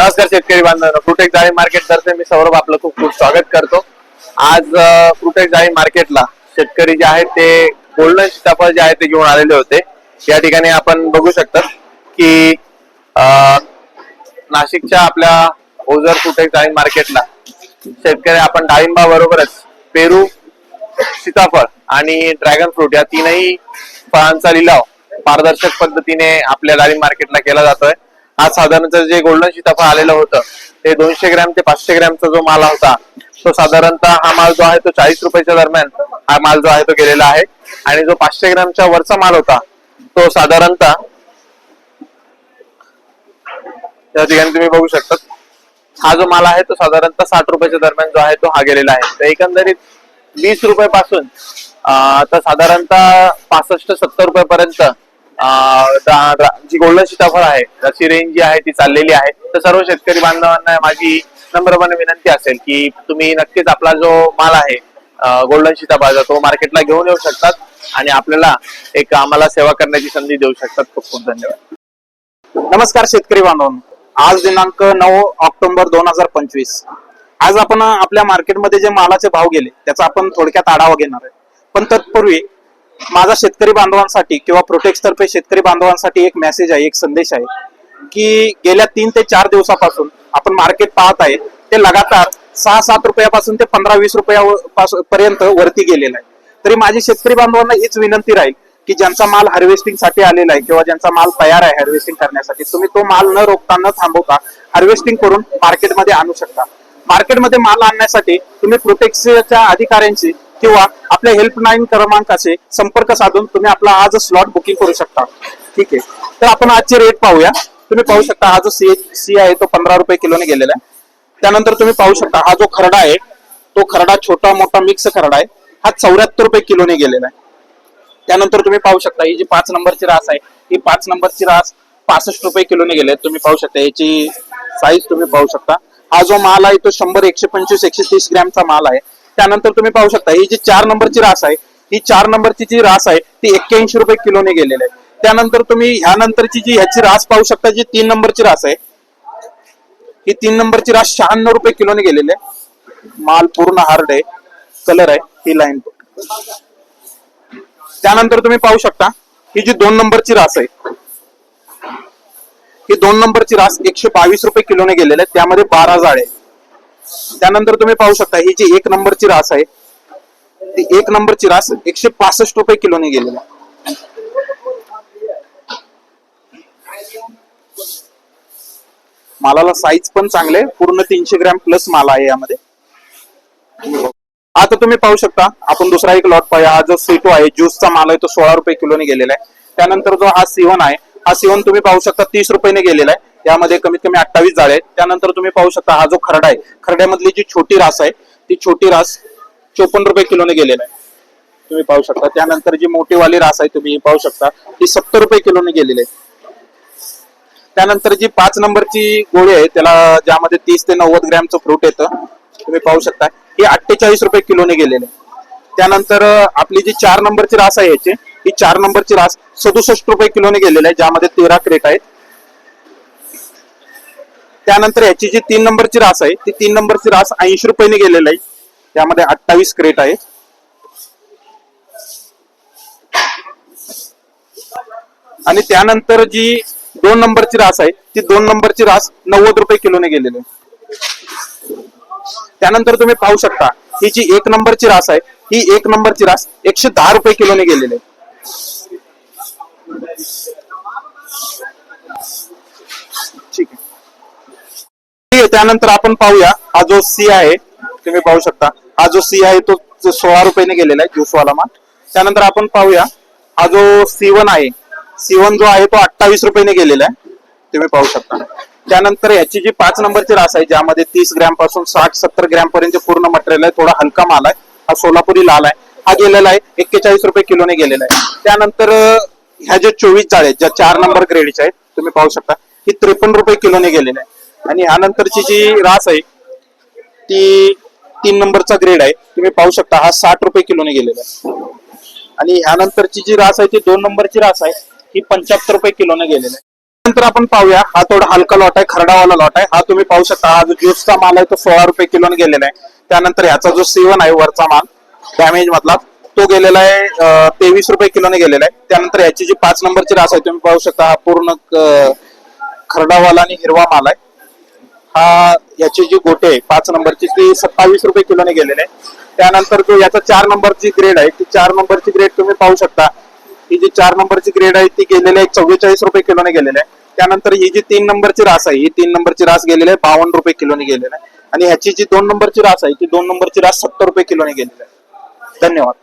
नमस्कार शेतकरी बांधवांनो. फ्रुटेक जाळी मार्केट तर्फे मी सौरभ आपलं खूप खूप स्वागत करतो. आज फ्रुटेक जाळी मार्केटला शेतकरी जे आहेत ते गोल्डन सीताफळ जे आहे ते घेऊन आलेले होते. या ठिकाणी आपण बघू शकता की अं, नाशिकच्या आपल्या ओझर फ्रुटेक जाळी मार्केटला शेतकरी आपण डाळिंबा बरोबरच पेरू सीताफळ आणि ड्रॅगन फ्रूट या तीनही फळांचा लिलाव पारदर्शक पद्धतीने आपल्या डाळिंब मार्केटला केला जातोय. हा साधारणतः जे गोल्डन सीताफळ आलेलं होतं ते दोनशे ग्रॅम ते पाचशे ग्रॅमचा जो माल होता तो साधारणतः हा माल जो आहे तो चाळीस रुपयाच्या दरम्यान हा माल जो आहे तो गेलेला आहे. आणि जो पाचशे ग्रॅमच्या वरचा माल होता तो साधारणतः या ठिकाणी तुम्ही बघू शकता हा जो माल आहे तो साधारणतः साठ रुपयाच्या दरम्यान जो आहे तो हा गेलेला आहे. तर एकंदरीत वीस रुपये पासून तर साधारणतः पासष्ट सत्तर रुपयापर्यंत जी गोल्डन सीताफळ आहे त्याची रेंज जी आहे ती चाललेली आहे. तर सर्व शेतकरी बांधवांना माझी नम्रपणे विनंती असेल की तुम्ही नक्कीच आपला जो माल आहे गोल्डन सीताफळाचा तो मार्केटला घेऊन येऊ शकतात आणि आपल्याला एक आम्हाला सेवा करण्याची संधी देऊ शकतात. खूप खूप धन्यवाद. नमस्कार शेतकरी बांधवांनो. आज दिनांक नऊ ऑक्टोबर दोन हजार पंचवीस. आज आपण आपल्या मार्केटमध्ये जे मालाचे भाव गेले त्याचा आपण थोडक्यात आढावा घेणार आहे. पण तत्पूर्वी माझा शेतकरी बांधवांसाठी किंवा प्रोटेक्स तर्फे शेतकरी बांधवांसाठी एक मेसेज आहे एक संदेश आहे की गेल्या तीन ते चार दिवसापासून आपण मार्केट पाहत आहे ते लगातार सहा सात रुपयापासून ते पंधरा वीस रुपया पर्यंत वरती गेलेलं आहे. तरी माझी शेतकरी बांधवांना हीच विनंती राहील की ज्यांचा माल हार्वेस्टिंगसाठी आलेला आहे किंवा ज्यांचा माल तयार आहे हार्वेस्टिंग करण्यासाठी तुम्ही तो माल न रोखता न थांबवता हार्वेस्टिंग करून मार्केटमध्ये आणू शकता. मार्केटमध्ये माल आणण्यासाठी तुम्ही प्रोटेक्सच्या अधिकाऱ्यांशी किंवा आपल्या हेल्पलाईन क्रमांकाचे संपर्क साधून तुम्ही आपला आज स्लॉट बुकिंग करू शकता. ठीक आहे. तर आपण आजचे रेट पाहूया. तुम्ही पाहू शकता हा जो सी सी आहे तो पंधरा रुपये किलोने गेलेला आहे. त्यानंतर तुम्ही पाहू शकता हा जो खरडा आहे तो खरडा छोटा मोठा मिक्स खरडा आहे. हा चौऱ्याहत्तर रुपये किलोने गेलेला आहे. त्यानंतर तुम्ही पाहू शकता ही जी पाच नंबरची रास आहे ही पाच नंबरची रास पासष्ट रुपये किलोने गेले तुम्ही पाहू शकता याची साईज तुम्ही पाहू शकता. हा जो माल आहे तो शंभर एकशे पंचवीस एकशे तीस ग्रॅमचा माल आहे. त्यानंतर तुम्ही पाहू शकता ही जी चार नंबरची रास आहे ही चार नंबरची जी रास आहे ती एक्क्याऐंशी रुपये किलोने गेलेली आहे. त्यानंतर तुम्ही ह्यानंतरची जी ह्याची रास पाहू शकता जी तीन नंबरची रास आहे ही तीन नंबरची रास शहाण्णव रुपये किलोने गेलेली आहे. माल पूर्ण हार्ड आहे कलर आहे ही लाईन त्यानंतर तुम्ही पाहू शकता ही जी दोन नंबरची रास आहे ही दोन नंबरची रास एकशे बावीस रुपये किलोने गेलेली आहे त्यामध्ये बारा जाळे त्यानंतर तुम्ही पाहू शकता ही जी एक नंबरची रास आहे ती एक नंबरची रास एकशे पासष्ट रुपये किलोने गेलेली आहे. मालाला साईज पण चांगले पूर्ण तीनशे ग्रॅम प्लस माल आहे यामध्ये. आता तुम्ही पाहू शकता आपण दुसरा एक लॉट पाहूया. हा जो सीटो आहे ज्यूसचा माल आहे तो सोळा रुपये किलोने गेलेला आहे. त्यानंतर जो हा सिवन आहे हा सिवन तुम्ही पाहू शकता तीस रुपयाने गेलेला आहे. त्यामध्ये कमीत कमी अठ्ठावीस जाळे आहेत. त्यानंतर तुम्ही पाहू शकता हा जो खरडा आहे खरड्यामधली जी छोटी रास आहे ती छोटी रास चोपन्न रुपये किलोने गेलेला आहे. तुम्ही पाहू शकता. त्यानंतर जी मोठीवाली रास आहे तुम्ही पाहू शकता ती सत्तर रुपये किलोने गेलेली आहे. त्यानंतर जी पाच नंबरची गोळी आहे त्याला ज्यामध्ये तीस ते नव्वद ग्रॅमचं फ्रूट येतं तुम्ही पाहू शकता ही अठ्ठेचाळीस रुपये किलोने गेलेले त्यानंतर आपली जी चार नंबरची रास आहे याची ही चार नंबरची रास सदुसष्ट रुपये किलोने गेलेली आहे ज्यामध्ये तेरा क्रेट आहेत. त्यानंतर याची जी तीन नंबरची रास आहे ती तीन नंबरची रास ऐंशी रुपयाने गेलेली आहे. त्यामध्ये अठ्ठावीस क्रेट आहे. आणि त्यानंतर जी दोन नंबरची रास आहे ती दोन नंबरची रास नव्वद रुपये किलोने गेलेली आहे. त्यानंतर तुम्ही पाहू शकता ही जी एक नंबरची रास आहे ही एक नंबरची रास एकशे दहा रुपये किलोने गेलेली आहे ठीक आहे ठीक आहे त्यानंतर आपण पाहूया हा जो सी आहे तुम्ही पाहू शकता. हा जो सी आहे तो सोळा रुपयाने गेलेला आहे ज्यूसवाला माल. त्यानंतर आपण पाहूया हा जो सी वन आहे सी वन जो आहे तो अठ्ठावीस रुपयाने गेलेला आहे. तुम्ही पाहू शकता. त्यानंतर याची जी पाच नंबरची रास आहे ज्यामध्ये तीस ग्रॅमपासून साठ सत्तर ग्रॅम पर्यंत पूर्ण मटेरियल आहे थोडा हलका माल आहे. हा सोलापुरी लाल आहे. हा गेलेला आहे एक्केचाळीस रुपये किलोने गेलेला आहे. त्यानंतर ह्या जे चोवीस जाळ्या आहेत, ज्या चार नंबर ग्रेडच्या आहेत तुम्ही पाहू शकता ही त्रेपन्न रुपये किलोने गेलेल्या आहे. आणि ह्यानंतरची जी रास आहे ती तीन नंबरचा ग्रेड आहे. तुम्ही पाहू शकता हा साठ रुपये किलोने गेलेला आहे. आणि ह्यानंतरची जी रास आहे ती दोन नंबरची रास आहे ही पंच्याहत्तर रुपये किलोने गेलेली आहे. नंतर आपण पाहूया हा थोडा हलका लॉट आहे खरडावाला लॉट आहे. हा तुम्ही पाहू शकता हा जो ज्यूसचा माल आहे तो सोळा रुपये किलोने गेलेला आहे. त्यानंतर ह्याचा जो सेवन आहे वरचा माल डॅमेज मधला तो गेलेला आहे तेवीस रुपये किलोने गेलेला आहे. त्यानंतर ह्याची जी पाच नंबरची रास आहे तुम्ही पाहू शकता हा पूर्ण खरडावाला आणि हिरवा माल आहे. हा याची जी गोटे आहे पाच नंबरची ती सत्तावीस रुपये किलोने गेलेली आहे त्यानंतर जो याचा चार नंबरची ग्रेड आहे ती चार नंबरची ग्रेड तुम्ही पाहू शकता. ही जी चार नंबरची ग्रेड आहे ती गेलेली आहे चव्वेचाळीस रुपये किलोने गेलेली आहे. त्यानंतर ही जी तीन नंबरची रास आहे ही तीन नंबरची रास गेलेली आहे बावन्न रुपये किलोने गेलेली आहे. आणि ह्याची जी दोन नंबरची रास आहे ती दोन नंबरची रास सत्तर रुपये किलोने गेलेली आहे. धन्यवाद.